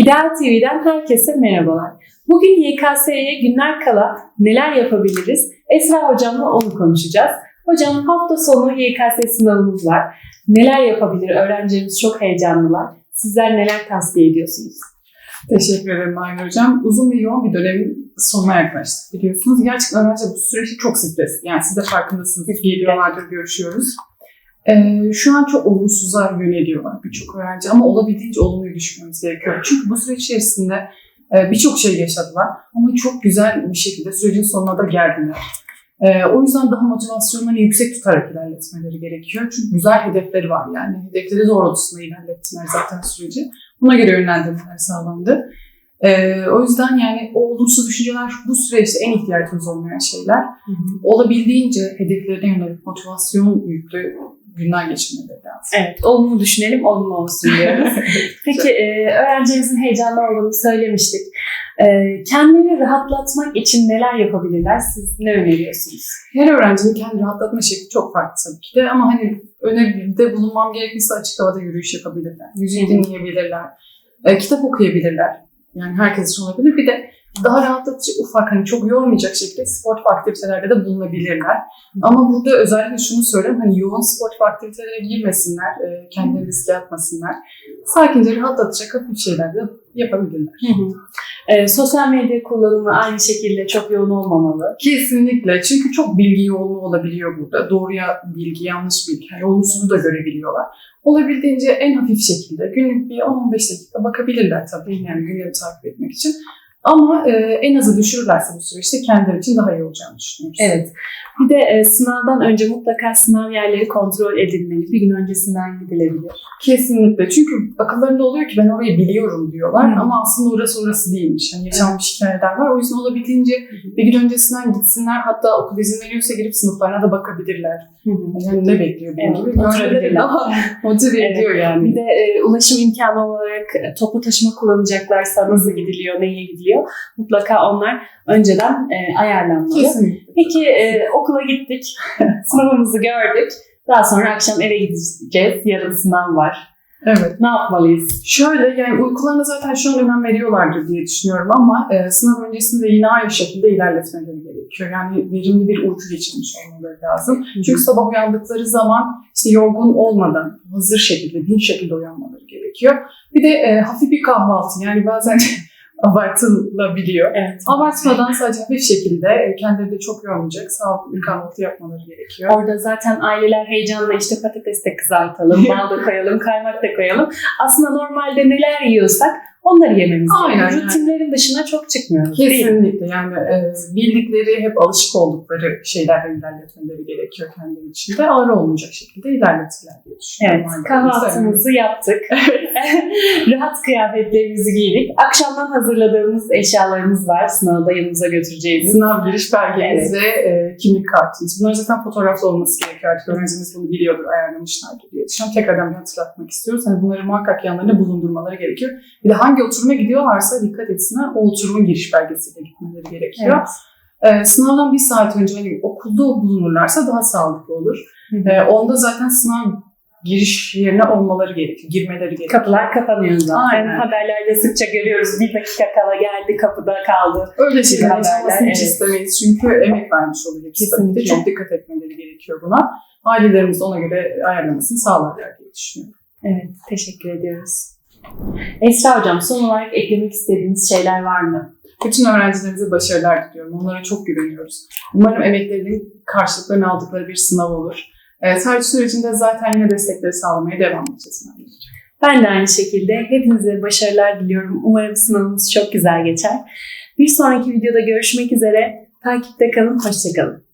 İdeal TV'den herkese merhabalar. Bugün YKS'ye günler kala neler yapabiliriz? Esra hocamla onu konuşacağız. Hocam hafta sonu YKS sınavımız var. Neler yapabilir? Öğrencilerimiz çok heyecanlılar. Sizler neler tavsiye ediyorsunuz? Teşekkür ederim Aynur Hocam. Uzun ve yoğun bir dönemin sonuna yaklaştık biliyorsunuz. Gerçekten öğrenciler bu süreçte çok stresli. Yani siz de farkındasınız. Geliyorlardır, görüşüyoruz. Ee, şu an çok olumsuza yöneliyorlar birçok öğrenci ama olabildiğince olumluyu düşünmemiz gerekiyor. Çünkü bu süreç içerisinde e, birçok şey yaşadılar ama çok güzel bir şekilde sürecin sonuna da geldiler. Ee, o yüzden daha motivasyonlarını yüksek tutarak ilerletmeleri gerekiyor. Çünkü güzel hedefleri var yani. Hedefleri doğrultusunda ilerlettiler zaten süreci. Buna göre yönlendirmeler sağlandı. Ee, o yüzden yani o olumsuz düşünceler bu süreçte en ihtiyacımız olmayan şeyler. Olabildiğince hedeflerine yönelik motivasyon yüklü günler geçirmeleri lazım. Evet, olumlu düşünelim, olumlu olsun diyoruz. Peki, e, öğrencimizin heyecanlı olduğunu söylemiştik. E, kendileri rahatlatmak için neler yapabilirler? Siz ne öneriyorsunuz? Her öğrencinin kendi rahatlatma şekli çok farklı tabii ki de ama hani öneride bulunmam gerekirse açık havada yürüyüş yapabilirler, müzik dinleyebilirler, e, kitap okuyabilirler. Yani herkes için olabilir. Bir de daha rahatlatıcı ufak hani çok yormayacak şekilde spor aktivitelerde de bulunabilirler. Ama burada özellikle şunu söyleyeyim hani yoğun spor aktivitelere girmesinler, e, kendilerini riske atmasınlar. Sakince rahatlatacak hafif şeyler de yapabilirler. E, sosyal medya kullanımı aynı şekilde çok yoğun olmamalı. Kesinlikle. Çünkü çok bilgi yoğunluğu olabiliyor burada. Doğruya bilgi, yanlış bilgi. Yani olumsuzu da görebiliyorlar. Olabildiğince en hafif şekilde günlük bir 10-15 dakika bakabilirler tabii. Yani gündemi takip etmek için. Ama e, en azı düşürürlerse bu süreçte kendileri için daha iyi olacağını düşünüyoruz. Evet. Bir de e, sınavdan önce mutlaka sınav yerleri kontrol edilmeli. Bir gün öncesinden gidilebilir. Kesinlikle. Çünkü akıllarında oluyor ki ben orayı biliyorum diyorlar Hı. ama aslında orası orası değilmiş. Yani yaşanmış hikayeler var. O yüzden olabildiğince bir gün öncesinden gitsinler. Hatta okul izin veriyorsa girip sınıflarına da bakabilirler. Yani ne bekliyor benim Evet. Böyle daha motive Evet. ediyor yani. Bir de e, ulaşım imkanı olarak e, toplu taşıma kullanacaklarsa nasıl gidiliyor, neyle gidiliyor? Mutlaka onlar önceden e, ayarlanmalı. Kesinlikle. Peki e, okula gittik, sınavımızı gördük. Daha sonra akşam eve gideceğiz. Yarın sınav var. Evet. Ne yapmalıyız? Şöyle yani uykularına zaten şu an önem veriyorlardır diye düşünüyorum ama e, sınav öncesinde yine aynı şekilde ilerletmeleri gerekiyor. Yani verimli bir uyku geçirmiş olmaları lazım. Çünkü sabah uyandıkları zaman işte yorgun olmadan hazır şekilde, din şekilde uyanmaları gerekiyor. Bir de e, hafif bir kahvaltı yani bazen abartılabiliyor. Evet. Abartmadan sadece hafif şekilde e, kendileri de çok yormayacak sağlıklı bir kahvaltı yapmaları gerekiyor. Orada zaten aileler heyecanla işte patates de kızartalım, bal da koyalım, kaymak da koyalım. Aslında normalde neler yiyorsak onları yememiz gerekiyor. yani. Rutinlerin dışına çok çıkmıyoruz? Kesinlikle yani e, bildikleri, hep alışık oldukları şeylerden ilerletmeleri gerekiyor kendileri için de ağır olmayacak şekilde ilerletirler diye Evet, düşünüyorum. Yani kahvaltımızı yaptık. Rahat kıyafetlerimizi giydik. Akşamdan hazırladığımız eşyalarımız var. Sınavda yanımıza götüreceğimiz. Sınav giriş belgeniz ve e, kimlik kartınız. Bunlar zaten fotoğraflı olması gerekiyor. Artık öğrencimiz bunu biliyordur, ayarlamışlardır diye düşünüyorum. Tekrardan bir hatırlatmak istiyoruz. Hani bunları muhakkak yanlarında bulundurmaları gerekiyor. Bir de hangi oturuma gidiyorlarsa dikkat etsinler. O oturumun giriş belgesiyle gitmeleri gerekiyor. Evet. Ee, sınavdan bir saat önce hani okulda bulunurlarsa daha sağlıklı olur. Ee, onda zaten sınav giriş yerine olmaları gerekiyor, girmeleri gerekiyor. Kapılar kapanıyor zaten. Aynen. Haberlerde sıkça görüyoruz. Bir dakika kala geldi, kapıda kaldı. Öyle şeyler Haberler, hiç evet. istemeyiz çünkü emek vermiş oluyor. Kesinlikle. Çok dikkat etmeleri gerekiyor buna. Ailelerimiz ona göre ayarlamasını sağlarlar diye düşünüyorum. Evet, teşekkür ediyoruz. Esra Hocam, son olarak eklemek istediğiniz şeyler var mı? Bütün öğrencilerimize başarılar diliyorum. Onlara çok güveniyoruz. Umarım emeklerinin karşılıklarını aldıkları bir sınav olur. Ee, tarih sürecinde zaten yine destekleri sağlamaya devam edeceğiz. Ben de aynı şekilde hepinize başarılar diliyorum. Umarım sınavınız çok güzel geçer. Bir sonraki videoda görüşmek üzere. Takipte kalın, hoşçakalın.